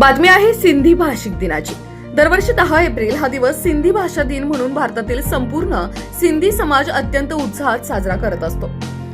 बातमी आहे सिंधी भाषिक दिनाची. दरवर्षी दहा एप्रिल हा दिवस सिंधी भाषा दिन म्हणून भारतातील संपूर्ण सिंधी समाज अत्यंत उत्साहात साजरा करत असतो.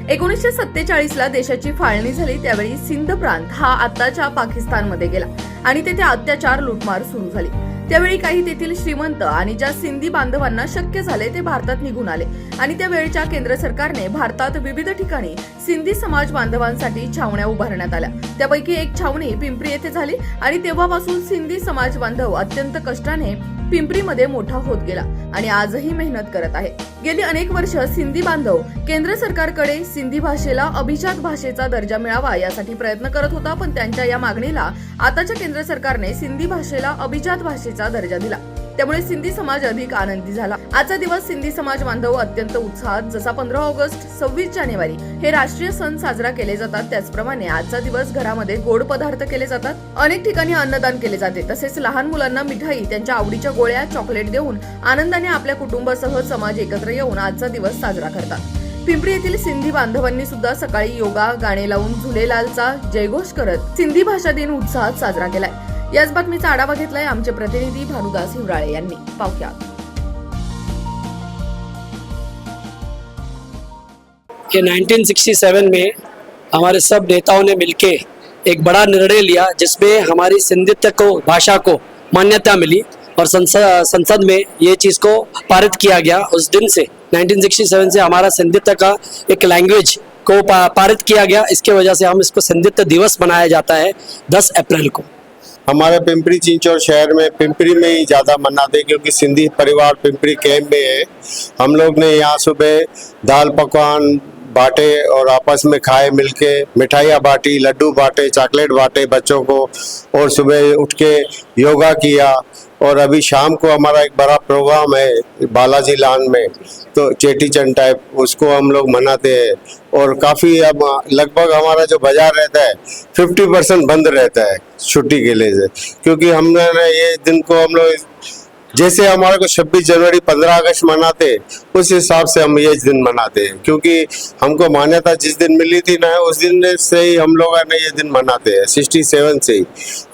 एकोणीसशे सत्तेचाळीस ला देशाची फाळणी झाली त्यावेळी सिंध प्रांत हा आताच्या पाकिस्तानमध्ये गेला आणि तेथे अत्याचार लुटमार सुरू झाली. त्यावेळी काही तेथील श्रीमंत आणि ज्या सिंधी बांधवांना शक्य झाले ते भारतात निघून आले. आणि त्यावेळच्या केंद्र सरकारने भारतात विविध ठिकाणी सिंधी समाज बांधवांसाठी छावण्या उभारण्यात आल्या. त्यापैकी एक छावणी पिंपरी येथे झाली आणि तेव्हापासून सिंधी समाज बांधव अत्यंत कष्टाने पिंपरीमध्ये मोठा होत गेला आणि आजही मेहनत करत आहे. गेली अनेक वर्ष सिंधी बांधव केंद्र सरकारकडे सिंधी भाषेला अभिजात भाषेचा दर्जा मिळावा यासाठी प्रयत्न करत होता पण त्यांच्या या मागणीला आताच्या केंद्र सरकारने सिंधी भाषेला अभिजात भाषेचा दर्जा दिला. त्यामुळे सिंधी समाज अधिक आनंदी झाला. आजचा दिवस सिंधी समाज बांधव अत्यंत उत्साहात जसा पंधरा ऑगस्ट सव्वीस जानेवारी हे राष्ट्रीय सण साजरा केले जातात. त्याचप्रमाणे आजचा दिवस घरामध्ये गोड पदार्थ केले जातात. अनेक ठिकाणी अन्नदान केले जाते. तसेच लहान मुलांना मिठाई त्यांच्या आवडीच्या गोळ्या चॉकलेट देऊन आनंदाने आपल्या कुटुंबासह समाज एकत्र येऊन आजचा दिवस साजरा करतात. पिंपरी येथील सिंधी बांधवांनी सुद्धा सकाळी योगा गाणे लावून झुलेलालचा जयघोष करत सिंधी भाषा दिन उत्साहात साजरा केलाय. याच बातमीचा आढावा घेतलाय आमचे प्रतिनिधी भानुदास हिवराळे यांनी. पाहुयात. कि 1967 में हमारे सब नेताओं ने मिलके एक बड़ा निर्णय लिया जिसमें हमारी सिंधित्व को भाषा को मान्यता मिली और संसद संसद में ये चीज़ को पारित किया गया। उस दिन से 1967 से हमारा सिंधित्व का एक लैंग्वेज को पारित किया गया। इसके वजह से हम इसको सिंधित्व दिवस मनाया जाता है 10 अप्रैल को। हमारे पिंपरी चिंचौर शहर में पिंपरी में ही ज़्यादा मनाते हैं क्योंकि सिंधी परिवार पिंपरी कैंप में है। हम लोग ने यहाँ सुबह दाल पकवान, बांटे और आपस में खाए मिलके, मिठाइयाँ बांटी, लड्डू बाटे, चॉकलेट बाटे बच्चों को, और सुबह उठ के योगा किया। और अभी शाम को हमारा एक बड़ा प्रोग्राम है, बालाजी लान में तो चेटी चंद टाइप उसको हम लोग मनाते हैं। और काफ़ी अब, लगभग हमारा जो बाज़ार रहता है फिफ्टी परसेंट बंद रहता है छुट्टी के लिए। से क्योंकि हमने ये दिन को हम लोग जैसे हमारे को 26 जनवरी 15 अगस्त मनाते, उस हिसाब से हम ये दिन मनाते हैं। क्योंकि हमको मान्यता जिस दिन मिली थी ना, उस दिन से ही हम लोग ने ये दिन मनाते हैं 67 से ही।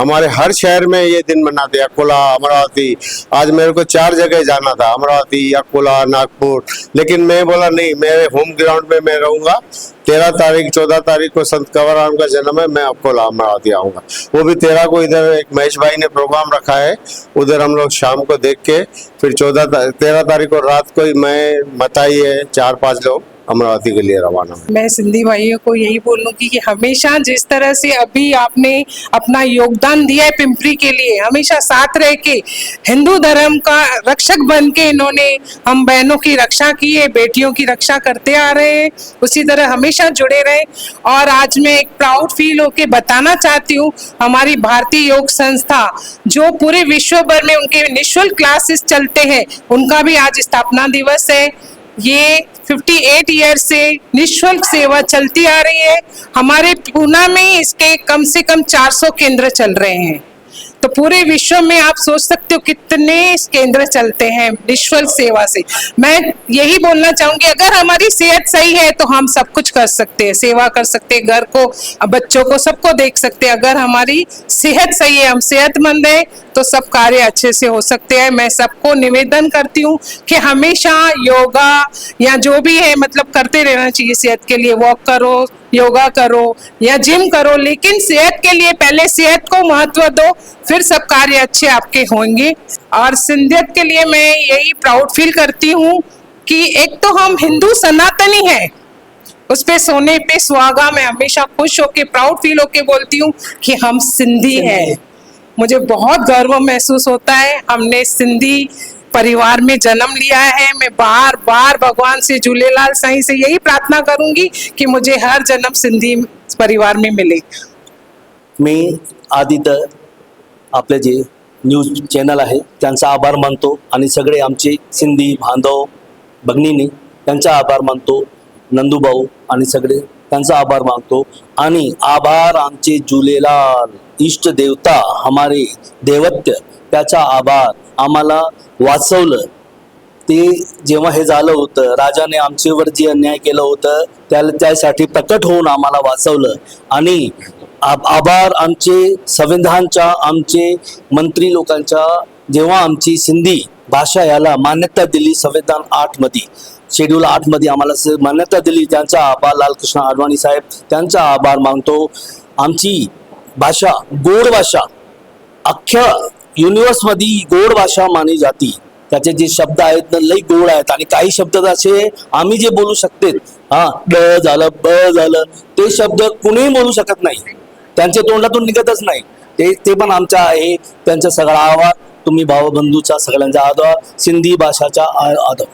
हमारे हर शहर में ये दिन मनाते हैं, अकोला, अमरावती। आज मेरे को चार जगह जाना था, अमरावती, अकोला, नागपुर। लेकिन मैं बोला, नहीं, मेरे होम ग्राउंड में मैं रहूँगा तेरह तारीख, चौदह तारीख को संत कंवर राम का जन्म है, मैं आपको लाभ मरा दिया आऊँगा वो भी तेरह को इधर एक महेश भाई ने प्रोग्राम रखा है, उधर हम लोग शाम को देख के, फिर चौदह तेरह तारीख को रात को ही मैं, मताई है, चार पाँच लोग। अमरावती के लिए रवाना मैं सिंधी भाइयों को यही बोलूँगी कि हमेशा जिस तरह से अभी आपने अपना योगदान दिया है पिंपरी के लिए, हमेशा साथ रह के हिंदू धर्म का रक्षक बन के इन्होंने हम बहनों की रक्षा की है, बेटियों की रक्षा करते आ रहे हैं, उसी तरह हमेशा जुड़े रहे। और आज मैं एक प्राउड फील होके बताना चाहती हूँ, हमारी भारतीय योग संस्था जो पूरे विश्व भर में उनके निःशुल्क क्लासेस चलते हैं, उनका भी आज स्थापना दिवस है। ये 58 ईयर से निशुल्क सेवा चलती आ रही है। हमारे पूना में इसके कम से कम 400 केंद्र चल रहे हैं। तो पूरे विश्व में आप सोच सकते हो कितने केंद्र चलते हैं निश्वल सेवा से। मैं यही बोलना चाहूँगी, अगर हमारी सेहत सही है तो हम सब कुछ कर सकते हैं, सेवा कर सकते हैं, घर को, बच्चों को सबको देख सकते हैं। अगर हमारी सेहत सही है, हम सेहतमंद है तो सब कार्य अच्छे से हो सकते हैं। मैं सबको निवेदन करती हूँ कि हमेशा योगा या जो भी है मतलब करते रहना चाहिए सेहत के लिए, वॉक करो योगा करो या जिम करो लेकिन सेहत के लिए पहले सेहत को महत्व दो फिर सब कार्य अच्छे आपके होंगे। और सिंधियत के लिए मैं यही प्राउड फील करती हूँ कि एक तो हम हिंदू सनातनी हैं उस पे सोने पे सुहागा मैं हमेशा खुश होके प्राउड फील होके बोलती हूँ कि हम सिंधी हैं। मुझे बहुत गर्व महसूस होता है हमने सिंधी परिवार में जन्म लिया है, मैं बार बार भगवान से झूलेलाल साईं से यही प्रार्थना करूँगी कि मुझे हर जन्म सिंधी परिवार में मिले। मी आदित्य आपले जे न्यूज़ चॅनल त्यांचा आभार मानतो आणि सगळे आमचे सिंधी बांधव, भगिनींनी त्यांचा आभार मानतो नंदूभाऊ आणि आभार मानतो. आभार आमचे झुलेलाल, इष्ट देवता, हमारे देवत्य आभार आम्हाला वाचवलं. ते जेव्हा हे झालं होतं राजाने आमच्यावर जे अन्याय केलं होतं त्याला त्यासाठी प्रकट होऊन आम्हाला वाचवलं. आणि आब- आभार आमचे संविधानच्या आमचे मंत्री लोकांच्या जेव्हा आमची सिंधी भाषा याला मान्यता दिली संविधान आठमध्ये शेड्यूल आठमध्ये आम्हाला स- मान्यता दिली त्यांचा आभार लालकृष्ण अडवाणी साहेब त्यांचा आभार मानतो. आमची भाषा गोड भाषा अख्ख्या युनिवर्समध्ये गोड भाषा मानली जाती. त्याचे जे शब्द आहेत ना लई गोड आहेत. आणि काही शब्द असे आम्ही जे बोलू शकते हा ड झालं ब झालं ते शब्द कुणीही बोलू शकत नाही. त्यांच्या तोंडातून निघतच नाही. ते ते पण आमच्या आहे. त्यांचा सगळा आवाज तुम्ही भावबंधूचा सगळ्यांचा आदर सिंधी भाषाचा आ- आदर.